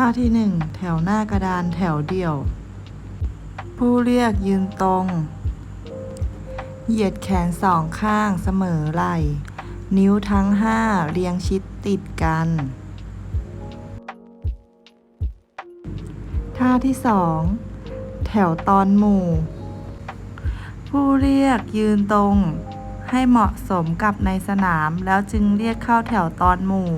ท่าที่หนึ่งแถวหน้ากระดานแถวเดี่ยว ผู้เรียกยืนตรง เหยียดแขนสองข้างเสมอไหล่นิ้วทั้งห้าเรียงชิดติดกัน ท่าที่สองแถวตอนหมู่ ผู้เรียกยืนตรง ให้เหมาะสมกับในสนามแล้วจึงเรียกเข้าแถวตอนหมู่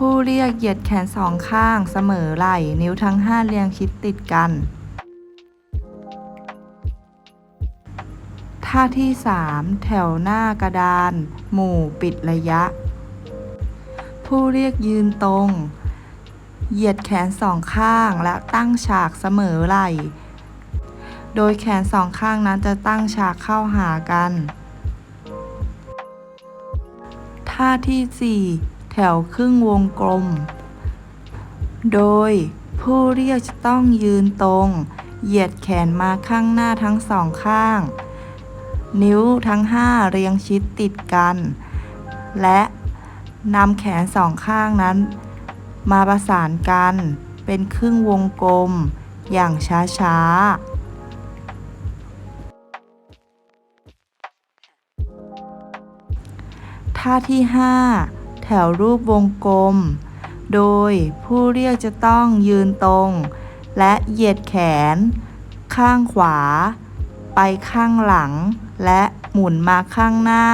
ผู้เรียกเหยียดแขนสองข้างเสมอไหล่นิ้วทั้งห้าเรียงชิดติดกัน ท่าที่สามแถวหน้ากระดาน หมู่ปิดระยะ ผู้เรียกยืนตรง เหยียดแขนสองข้างและตั้งฉากเสมอไหล่ โดยแขนสองข้างนั้นจะตั้งฉากเข้าหากัน ท่าที่ 4 แถวครึ่งวงกลม โดยผู้เรียกจะต้องยืนตรง เหยียดแขนมาข้างหน้าทั้งสองข้าง นิ้วทั้งห้าเรียงชิดติดกัน และนำแขนสองข้างนั้น มาประสานกันเป็นครึ่งวงกลมอย่างช้าๆท่าที่ 5 แถวรูปวงกลม โดยผู้เรียกจะต้องยืนตรง และเหยียดแขน ข้างขวา ไปข้างหลัง และหมุนมาข้างหน้า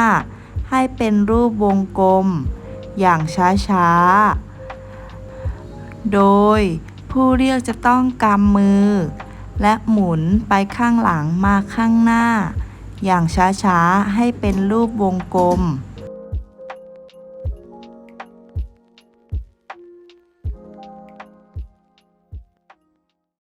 ให้เป็นรูปวงกลม อย่างช้าๆ โดยผู้เรียกจะต้องกำมือ และหมุนไปข้างหลังมาข้างหน้า อย่างช้าๆ ให้เป็นรูปวงกลม